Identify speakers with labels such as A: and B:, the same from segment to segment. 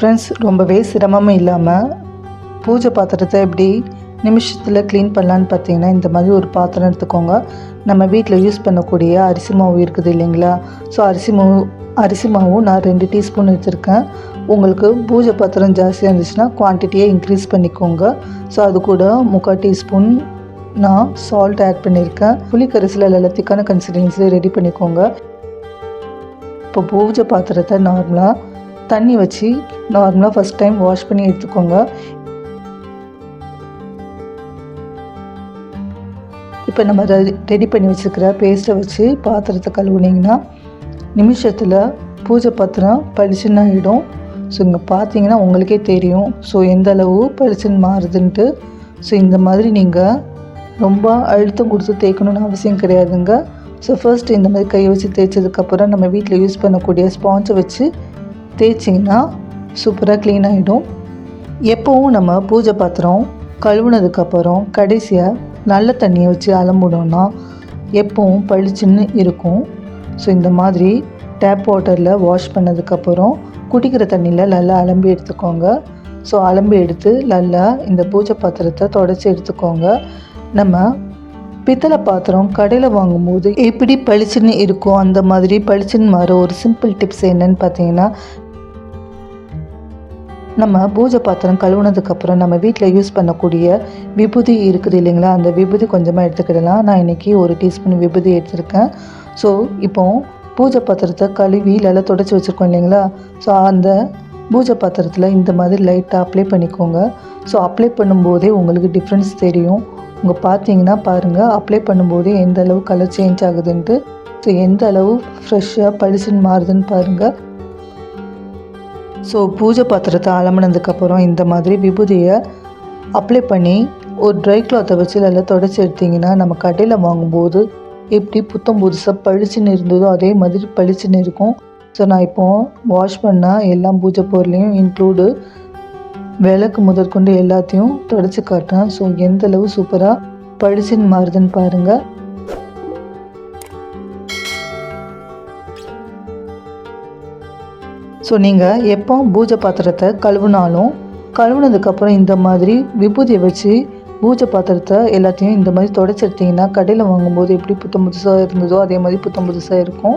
A: Friends ரொம்பவே சிரமமும் இல்லாமல் பூஜை பாத்திரத்தை எப்படி நிமிஷத்தில் க்ளீன் பண்ணலான்னு பார்த்தீங்கன்னா இந்த மாதிரி ஒரு பாத்திரம் எடுத்துக்கோங்க. நம்ம வீட்டில் யூஸ் பண்ணக்கூடிய அரிசி மாவு இருக்குது இல்லைங்களா? ஸோ அரிசி மாவு அரிசி மாவும் நான் ரெண்டு டீஸ்பூன் எடுத்திருக்கேன் உங்களுக்கு பூஜை பாத்திரம் ஜாஸ்தியாக இருந்துச்சுன்னா குவான்டிட்டியை இன்க்ரீஸ் பண்ணிக்கோங்க. ஸோ அது கூட முக்கால் டீஸ்பூன் நான் சால்ட் ஆட் பண்ணியிருக்கேன் புளிக்கரிசியில் எல்லாத்துக்கான திக்கான கன்சிஸ்டன்சி ரெடி பண்ணிக்கோங்க. இப்போ பூஜை பாத்திரத்தை நார்மலாக தண்ணி வச்சு நார்மலாக ஃபஸ்ட் டைம் வாஷ் பண்ணி எடுத்துக்கோங்க. இப்போ நம்ம ரெடி பண்ணி வச்சுருக்கிற பேஸ்ட்டை வச்சு பாத்திரத்தை கழுவுனீங்கன்னா நிமிஷத்தில் பூஜை பாத்திரம் பளிச்சுன்னு ஆகிடும் ஸோ இங்கே பார்த்தீங்கன்னா உங்களுக்கே தெரியும். ஸோ எந்த அளவு பளிச்சுன்னு மாறுதுன்ட்டு. ஸோ இந்த மாதிரி நீங்கள் ரொம்ப அழுத்தம் கொடுத்து தேய்க்கணும்னு அவசியம் கிடையாதுங்க. ஸோ ஃபர்ஸ்ட் இந்த மாதிரி கையை வச்சு தேய்ச்சதுக்கப்புறம் நம்ம வீட்டில் யூஸ் பண்ணக்கூடிய ஸ்பாஞ்சை வச்சு தேய்ச்சிங்கன்னா சூப்பராக க்ளீன் ஆகிடும் எப்போவும் நம்ம பூஜை பாத்திரம் கழுவுனதுக்கப்புறம் கடைசியாக நல்ல தண்ணியை வச்சு அலம்பினோன்னா எப்போவும் பளிச்சுன்னு இருக்கும். ஸோ இந்த மாதிரி டேப் வாட்டரில் வாஷ் பண்ணதுக்கப்புறம் குடிக்கிற தண்ணியில் நல்லா அலம்பி எடுத்துக்கோங்க. ஸோ அலம்பி எடுத்து நல்லா இந்த பூஜை பாத்திரத்தை தொடச்சி எடுத்துக்கோங்க. நம்ம பித்தளை பாத்திரம் கடையில் வாங்கும்போது எப்படி பளிச்சுன்னு இருக்கோ அந்த மாதிரி பளிச்சுன்னு மாற ஒரு சிம்பிள் டிப்ஸ் என்னன்னு பார்த்தீங்கன்னா நம்ம பூஜை பாத்திரம் கழுவுனதுக்கப்புறம் நம்ம வீட்டில் யூஸ் பண்ணக்கூடிய விபூதி இருக்குது இல்லைங்களா? அந்த விபூதி கொஞ்சமாக எடுத்துக்கிடலாம். நான் இன்றைக்கி ஒரு டீஸ்பூன் விபூதி எடுத்திருக்கேன். ஸோ இப்போ பூஜை பாத்திரத்தை கழுவி நல்லா தொடச்சி வச்சுருக்கோம் இல்லைங்களா? ஸோ அந்த பூஜை பாத்திரத்தில் இந்த மாதிரி லைட்டாக அப்ளை பண்ணிக்கோங்க. ஸோ அப்ளை பண்ணும்போதே உங்களுக்கு டிஃப்ரென்ஸ் தெரியும். உங்கள் பார்த்தீங்கன்னா பாருங்கள் அப்ளை பண்ணும்போதே எந்த அளவு கலர் சேஞ்ச் ஆகுதுன்ட்டு. ஸோ எந்த அளவு ஃப்ரெஷ்ஷாக பளிச்சுன்னு மாறுதுன்னு பாருங்கள் ஸோ பூஜை பாத்திரத்தை அலம்பினதுக்கப்புறம் இந்த மாதிரி விபூதியை அப்ளை பண்ணி ஒரு ட்ரை கிளாத்தை வச்சு நல்லா தொடச்சி எடுத்திங்கன்னா நம்ம கடையில் வாங்கும்போது எப்படி புத்தம் புதுசாக பளிச்சுன்னு இருந்ததோ அதே மாதிரி பளிச்சுன்னு இருக்கும். ஸோ நான் இப்போது வாஷ் பண்ணால் எல்லா பூஜை பொருளையும் இன்க்ளூடு விளக்கு முதற்கொண்டு எல்லாத்தையும் தொடச்சி காட்டுறேன். ஸோ எந்த அளவு சூப்பராக பளிச்சுன்னு மாறுதுன்னு பாருங்கள் ஸோ நீங்கள் எப்போ பூஜை பாத்திரத்தை கழுவுனாலும் கழுவுனதுக்கப்புறம் இந்த மாதிரி விபூதியை வச்சு பூஜை பாத்திரத்தை எல்லாத்தையும் இந்த மாதிரி தொடச்சிருத்தீங்கன்னா கடையில் வாங்கும்போது எப்படி புத்தம் புதுசாக இருந்ததோ அதே மாதிரி புத்தம் புதுசாக இருக்கும்.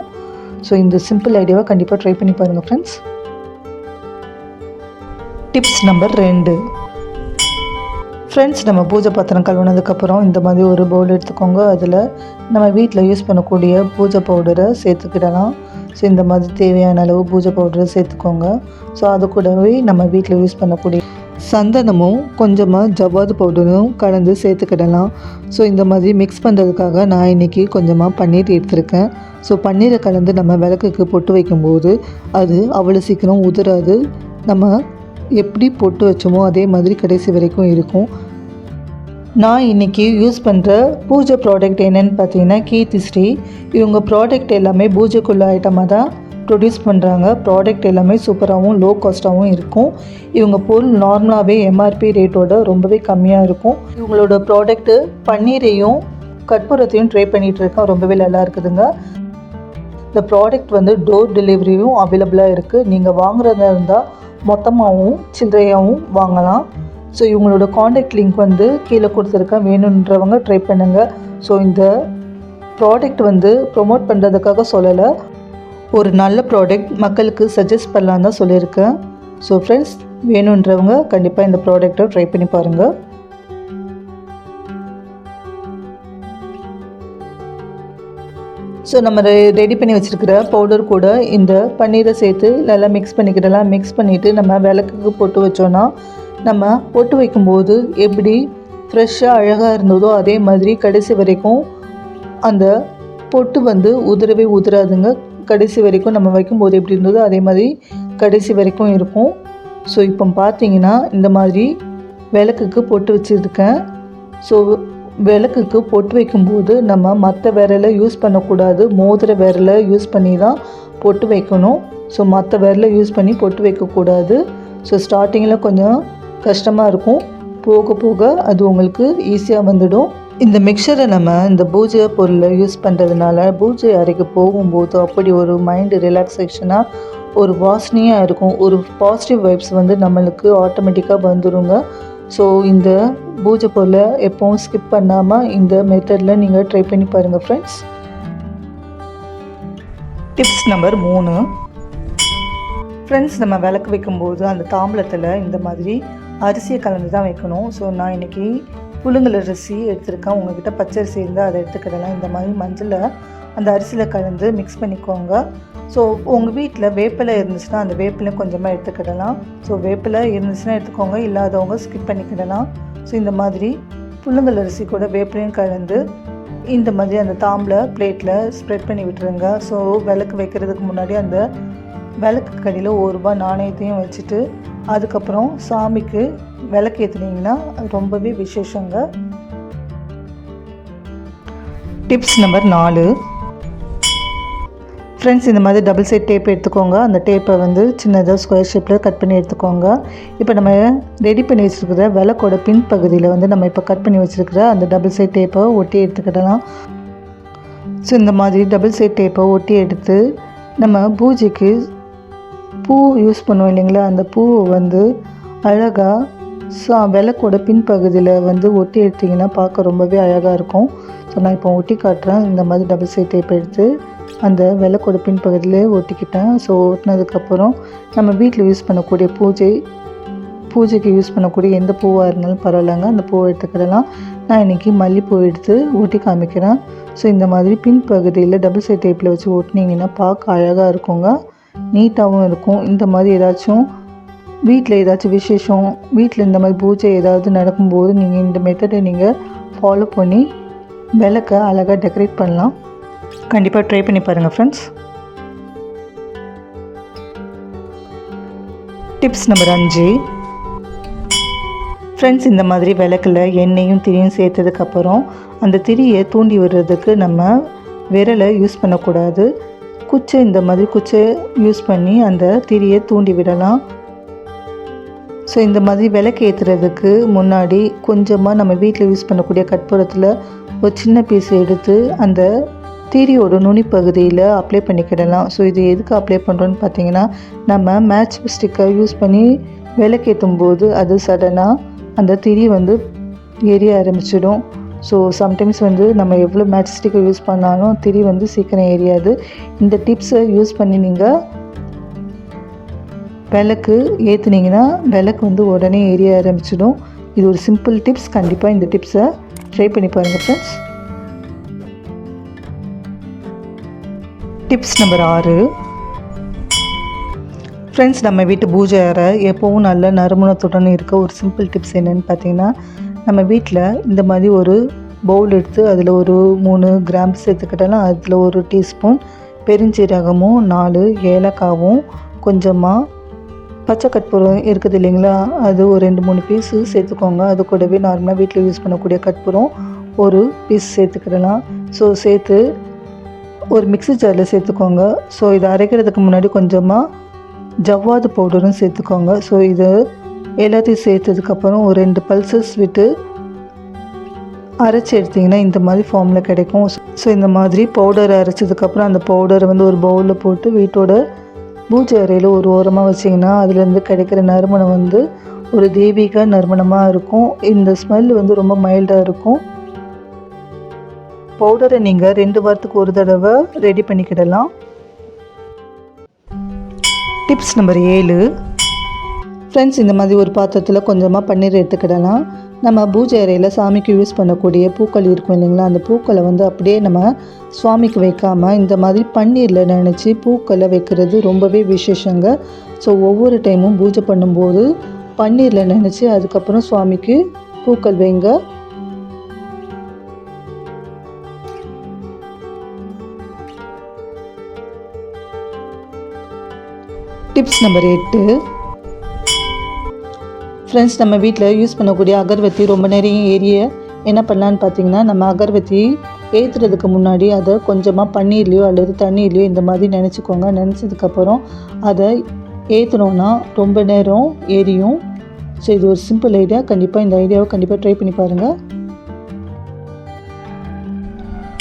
A: ஸோ இந்த சிம்பிள் ஐடியாவை கண்டிப்பாக ட்ரை பண்ணி பாருங்கள் ஃப்ரெண்ட்ஸ் டிப்ஸ் நம்பர் ரெண்டு. ஃப்ரெண்ட்ஸ் நம்ம பூஜை பாத்திரம் கழுவுனதுக்கப்புறம் இந்த மாதிரி ஒரு பவுல் எடுத்துக்கோங்க. அதில் நம்ம வீட்டில் யூஸ் பண்ணக்கூடிய பூஜை பவுடரை சேர்த்துக்கிடலாம். ஸோ இந்த மாதிரி தேவையான அளவு பூஜை பவுடரை சேர்த்துக்கோங்க. ஸோ அது கூடவே நம்ம வீட்டில் யூஸ் பண்ணக்கூடிய சந்தனமும் கொஞ்சமாக ஜவ்வாது பவுடரும் கலந்து சேர்த்துக்கிடலாம். ஸோ இந்த மாதிரி மிக்ஸ் பண்ணுறதுக்காக நான் இன்றைக்கி கொஞ்சமாக பன்னீர் எடுத்திருக்கேன். ஸோ பன்னீரை கலந்து நம்ம விளக்குக்கு பொட்டு வைக்கும்போது அது அவ்வளோ சீக்கிரம் உதிராது. நம்ம எப்படி பொட்டு வச்சோமோ அதே மாதிரி கடைசி வரைக்கும் இருக்கும். நான் இன்றைக்கி யூஸ் பண்ணுற பூஜை ப்ராடக்ட் என்னென்னு பார்த்தீங்கன்னா கீர்த்தி ஸ்ரீ. இவங்க ப்ராடக்ட் எல்லாமே பூஜைக்குள்ள ஐட்டமாக தான் ப்ரொடியூஸ் பண்ணுறாங்க ப்ராடக்ட் எல்லாமே சூப்பராகவும் லோ காஸ்ட்டாகவும் இருக்கும். இவங்க பொருள் நார்மலாகவே எம்ஆர்பி ரேட்டோட ரொம்பவே கம்மியாக இருக்கும். இவங்களோட ப்ராடக்ட்டு பன்னீரையும் கற்பூரத்தையும் ட்ரை பண்ணிகிட்டு இருக்கேன் ரொம்பவே நல்லா இருக்குதுங்க. இந்த ப்ராடக்ட் வந்து டோர் டெலிவரியும் அவைலபிளாக இருக்குது நீங்கள் வாங்குறதா இருந்தால் மொத்தமாகவும் சில்லறையாகவும் வாங்கலாம். ஸோ இவங்களோட காண்டாக்ட் லிங்க் வந்து கீழே கொடுத்துருக்கேன். வேணுன்றவங்க ட்ரை பண்ணுங்கள் ஸோ இந்த ப்ராடக்ட் வந்து ப்ரொமோட் பண்ணுறதுக்காக சொல்லலை. ஒரு நல்ல ப்ராடக்ட் மக்களுக்கு சஜஸ்ட் பண்ணலான்னு தான் சொல்லியிருக்கேன். ஸோ ஃப்ரெண்ட்ஸ் வேணுன்றவங்க கண்டிப்பாக இந்த ப்ராடக்ட்டை ட்ரை பண்ணி பாருங்கள் ஸோ நம்ம ரெடி பண்ணி வச்சுருக்கிற பவுடர் கூட இந்த பன்னீரை சேர்த்து நல்லா மிக்ஸ் பண்ணிக்கிட்டலாம் மிக்ஸ் பண்ணிவிட்டு நம்ம விளக்குக்கு போட்டு வச்சோன்னா நம்ம பொட்டு வைக்கும்போது எப்படி ஃப்ரெஷ்ஷாக அழகாக இருந்ததோ அதே மாதிரி கடைசி வரைக்கும் அந்த பொட்டு வந்து உதிரவே உதிராதுங்க. கடைசி வரைக்கும் நம்ம வைக்கும்போது எப்படி இருந்ததோ அதே மாதிரி கடைசி வரைக்கும் இருக்கும். ஸோ இப்போ பார்த்தீங்கன்னா இந்த மாதிரி விளக்குக்கு பொட்டு வச்சுருக்கேன். ஸோ விளக்குக்கு பொட்டு வைக்கும்போது நம்ம மற்ற விரலை யூஸ் பண்ணக்கூடாது. மோதிர விரலை யூஸ் பண்ணி தான் பொட்டு வைக்கணும். ஸோ மற்ற விரலை யூஸ் பண்ணி பொட்டு வைக்கக்கூடாது. ஸோ ஸ்டார்டிங்கில் கொஞ்சம் கஷ்டமாக இருக்கும். போக போக அது உங்களுக்கு ஈஸியாக வந்துடும். இந்த மிக்சரை நம்ம இந்த பூஜை பொருளை யூஸ் பண்ணுறதுனால பூஜை அறைக்கு போகும்போது அப்படி ஒரு மைண்டு ரிலாக்ஸேஷனாக ஒரு வாசனையாக இருக்கும். ஒரு பாசிட்டிவ் வைப்ஸ் வந்து நம்மளுக்கு ஆட்டோமேட்டிக்காக வந்துடுங்க ஸோ இந்த பூஜை பொருளை எப்போவும் ஸ்கிப் பண்ணாமல் இந்த மெத்தடில் நீங்கள் ட்ரை பண்ணி பாருங்கள் ஃப்ரெண்ட்ஸ் டிப்ஸ் நம்பர் மூணு. ஃப்ரெண்ட்ஸ் நம்ம விளக்கு வைக்கும்போது அந்த தாம்பலத்தில் இந்த மாதிரி அரிசியை கலந்து தான் வைக்கணும். ஸோ நான் இன்றைக்கி புழுங்கல் அரிசி எடுத்திருக்கேன். உங்ககிட்ட பச்சரிசி இருந்தால் அதை எடுத்துக்கிடலாம். இந்த மாதிரி மஞ்சளை அந்த அரிசியில் கலந்து மிக்ஸ் பண்ணிக்கோங்க. ஸோ உங்கள் வீட்டில் வேப்பிலை இருந்துச்சுன்னா அந்த வேப்பிலையும் கொஞ்சமாக எடுத்துக்கிடலாம். ஸோ வேப்பிலை இருந்துச்சுன்னா எடுத்துக்கோங்க. இல்லாதவங்க ஸ்கிப் பண்ணிக்கிடலாம். ஸோ இந்த மாதிரி புழுங்கல் அரிசி கூட வேப்பிலையும் கலந்து இந்த மாதிரி அந்த தாம்பில் பிளேட்டில் ஸ்ப்ரெட் பண்ணி விட்டுருங்க. ஸோ விளக்கு வைக்கிறதுக்கு முன்னாடி அந்த விளக்கு கடியில் ஒரு ரூபாய் நாணயத்தையும் வச்சுட்டு அதுக்கப்புறம் சாமிக்கு விளக்கு ஏற்றுனீங்கன்னா ரொம்பவே விசேஷங்க. டிப்ஸ் நம்பர் நாலு. ஃப்ரெண்ட்ஸ் இந்த மாதிரி டபுள் சைட் டேப் எடுத்துக்கோங்க. அந்த டேப்பை வந்து சின்னதாக ஸ்கொயர் ஷேப்பில் கட் பண்ணி எடுத்துக்கோங்க. இப்போ நம்ம ரெடி பண்ணி வச்சுருக்கிற விளக்கோட பின்பகுதியில் வந்து நம்ம இப்போ கட் பண்ணி வச்சுருக்கிற அந்த டபுள் சைட் டேப்பை ஒட்டி எடுத்துக்கிடலாம். ஸோ இந்த மாதிரி டபுள் சைட் டேப்பை ஒட்டி எடுத்து நம்ம பூஜைக்கு பூ யூஸ் பண்ணுவோம் இல்லைங்களா? அந்த பூவை வந்து அழகாக சா விளக்கோட பின்பகுதியில் வந்து ஒட்டி எடுத்திங்கன்னா பார்க்க ரொம்பவே அழகாக இருக்கும். ஸோ நான் இப்போ ஒட்டி காட்டுறேன். இந்த மாதிரி டபுள் சைட் டேப் எடுத்து அந்த விளக்கோட பின்பகுதியிலே ஒட்டிக்கிட்டேன். ஸோ ஒட்டினதுக்கப்புறம் நம்ம வீட்டில் யூஸ் பண்ணக்கூடிய பூஜை பூஜைக்கு யூஸ் பண்ணக்கூடிய எந்த பூவாக இருந்தாலும் பரவாயில்லைங்க. அந்த பூவை எடுத்துக்கிடலாம். நான் இன்றைக்கி மல்லிப்பூ எடுத்து ஒட்டி காமிக்கிறேன். ஸோ இந்த மாதிரி பின்பகுதியில் டபுள் சைட் டேப்பில் வச்சு ஒட்டினீங்கன்னா பார்க்க அழகாக இருக்குங்க. நீட்டாகவும் இருக்கும். இந்த மாதிரி ஏதாச்சும் வீட்டில் ஏதாச்சும் விசேஷம் வீட்டில் இந்த மாதிரி பூஜை ஏதாவது நடக்கும்போது நீங்கள் இந்த மெத்தடை நீங்கள் ஃபாலோ பண்ணி விளக்க அழகாக டெக்கரேட் பண்ணலாம். கண்டிப்பாக ட்ரை பண்ணி பாருங்கள் ஃப்ரெண்ட்ஸ் டிப்ஸ் நம்பர் அஞ்சு. ஃப்ரெண்ட்ஸ் இந்த மாதிரி விளக்கில் எண்ணெயும் திரியும் சேர்த்ததுக்கப்புறம் அந்த திரியை தூண்டி விடுறதுக்கு நம்ம விரலை யூஸ் பண்ணக்கூடாது. குச்சை இந்த மாதிரி குச்சை யூஸ் பண்ணி அந்த திரியை தூண்டி விடலாம். ஸோ இந்த மாதிரி விளக்கு ஏற்றுறதுக்கு முன்னாடி கொஞ்சமாக நம்ம வீட்டில் யூஸ் பண்ணக்கூடிய கற்பூரத்தில் ஒரு சின்ன பீஸ் எடுத்து அந்த தீரியோட நுனி பகுதியில் அப்ளை பண்ணிக்கிடலாம் ஸோ இது எதுக்கு அப்ளை பண்ணுறோன்னு பார்த்தீங்கன்னா நம்ம மேட்ச் ஸ்டிக்கை யூஸ் பண்ணி விளக்கேற்றும் போது அது சடனாக அந்த திரி வந்து எரிய ஆரம்பிச்சிடும். ஸோ சம்டைம்ஸ் வந்து நம்ம எவ்வளோ மேட்ச் ஸ்டிக்கை யூஸ் பண்ணாலும் திரி வந்து சீக்கிரம் எரியாது இந்த டிப்ஸை யூஸ் பண்ணி நீங்கள் விளக்கு ஏற்றுனீங்கன்னா விளக்கு வந்து உடனே எரிய ஆரம்பிச்சிடும். இது ஒரு சிம்பிள் டிப்ஸ் கண்டிப்பாக இந்த டிப்ஸை ட்ரை பண்ணி பாருங்கள் ஃப்ரெண்ட்ஸ் டிப்ஸ் நம்பர் ஆறு. ஃப்ரெண்ட்ஸ் நம்ம வீட்டு பூஜை அறை எப்போவும் நல்ல நறுமணத்துடன் இருக்க ஒரு சிம்பிள் டிப்ஸ் என்னென்னு பார்த்தீங்கன்னா நம்ம வீட்டில் இந்த மாதிரி ஒரு பவுல் எடுத்து அதில் ஒரு மூணு கிராம் சேர்த்துக்கிட்டாலும் அதில் ஒரு டீஸ்பூன் பெருஞ்சீரகமும் நாலு ஏலக்காவும் கொஞ்சமாக பச்சை கற்பூரம் இருக்குது இல்லைங்களா? அது ஒரு ரெண்டு மூணு பீஸு சேர்த்துக்கோங்க. அது கூடவே நார்மலாக வீட்டில் யூஸ் பண்ணக்கூடிய கற்பூரம் ஒரு பீஸ் சேர்த்துக்கிடலாம். ஸோ சேர்த்து ஒரு மிக்ஸி ஜாரில் சேர்த்துக்கோங்க. ஸோ இதை அரைக்கிறதுக்கு முன்னாடி கொஞ்சமாக ஜவ்வாது பவுடரும் சேர்த்துக்கோங்க. ஸோ இது எல்லாத்தையும் சேர்த்ததுக்கப்புறம் ஒரு ரெண்டு பல்சஸ் விட்டு அரைச்சி எடுத்திங்கன்னா இந்த மாதிரி ஃபார்மில் கிடைக்கும். ஸோ இந்த மாதிரி பவுடர் அரைச்சதுக்கப்புறம் அந்த பவுடரை வந்து ஒரு பவுலில் போட்டு வீட்டோட பூஜை அறையில் ஒரு ஓரமாக வச்சிங்கன்னா அதுலேருந்து கிடைக்கிற நறுமணம் வந்து ஒரு தெய்வீக நறுமணமாக இருக்கும். இந்த ஸ்மெல் வந்து ரொம்ப மைல்டாக இருக்கும். பவுடரை நீங்கள் ரெண்டு வாரத்துக்கு ஒரு தடவை ரெடி பண்ணிக்கிடலாம். டிப்ஸ் நம்பர் ஏழு. ஃப்ரெண்ட்ஸ் இந்த மாதிரி ஒரு பாத்திரத்தில் கொஞ்சமாக பன்னீர் எடுத்துக்கிடலாம். நம்ம பூஜை அறையில் சாமிக்கு யூஸ் பண்ணக்கூடிய பூக்கள் இருக்கும் இல்லைங்களா? அந்த பூக்களை வந்து அப்படியே நம்ம சுவாமிக்கு வைக்காமல் இந்த மாதிரி பன்னீரில் நினச்சி பூக்களை வைக்கிறது ரொம்பவே விசேஷங்க. ஸோ ஒவ்வொரு டைமும் பூஜை பண்ணும்போது பன்னீரில் நினச்சி அதுக்கப்புறம் சுவாமிக்கு பூக்கள் வைங்க. டிப்ஸ் நம்பர் எட்டு ஃப்ரெண்ட்ஸ் நம்ம வீட்டில் யூஸ் பண்ணக்கூடிய அகர்பத்தி ரொம்ப நேரம் ஏரிய என்ன பண்ணலான்னு பார்த்தீங்கன்னா நம்ம அகர்வத்தி ஏற்றுறதுக்கு முன்னாடி அதை கொஞ்சமாக பன்னீர்லேயோ அல்லது தண்ணியிலையோ இந்த மாதிரி நினச்சிக்கோங்க. நினச்சதுக்கப்புறம் அதை ஏற்றுனோன்னா ரொம்ப நேரம் ஏரியும் ஸோ இது ஒரு சிம்பிள் ஐடியா கண்டிப்பாக இந்த ஐடியாவை கண்டிப்பாக ட்ரை பண்ணி பாருங்கள்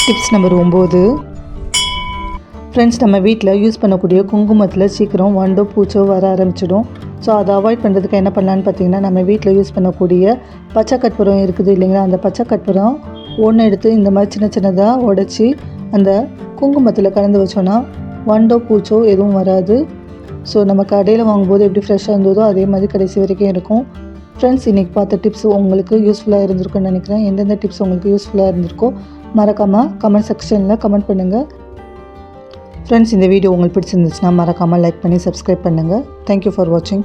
A: டிப்ஸ் நம்பர் ஒம்பது. ஃப்ரெண்ட்ஸ் நம்ம வீட்டில் யூஸ் பண்ணக்கூடிய குங்குமத்தில் சீக்கிரம் வண்டோ பூச்சோ வர ஆரம்பிச்சிடும். ஸோ அதை அவாய்ட் பண்ணுறதுக்கு என்ன பண்ணலான்னு பார்த்தீங்கன்னா நம்ம வீட்டில் யூஸ் பண்ணக்கூடிய பச்சை கற்பூரம் இருக்குது இல்லைங்களா? அந்த பச்சை கற்பூரம் ஒன்று எடுத்து இந்த மாதிரி சின்ன சின்னதாக உடச்சி அந்த குங்குமத்தில் கலந்து வச்சோன்னா வண்டோ பூச்சோ எதுவும் வராது. ஸோ நம்ம கடையில் வாங்கும்போது எப்படி ஃப்ரெஷ்ஷாக இருந்ததோ அதே மாதிரி கடைசி வரைக்கும் இருக்கும். ஃப்ரெண்ட்ஸ் இன்றைக்கி பார்த்த டிப்ஸ் உங்களுக்கு யூஸ்ஃபுல்லாக இருந்திருக்குன்னு நினைக்கிறேன். எந்தெந்த டிப்ஸ் உங்களுக்கு யூஸ்ஃபுல்லாக இருந்திருக்கோ மறக்காமல் கமெண்ட் செக்ஷனில் கமெண்ட் பண்ணுங்கள் ஃப்ரெண்ட்ஸ் இந்த வீடியோ உங்களுக்கு பிடிச்சிருந்துச்சுன்னா மறக்காமல் லைக் பண்ணி சப்ஸ்கிரைப் பண்ணுங்கள் தேங்க்யூ ஃபார் வாட்சிங்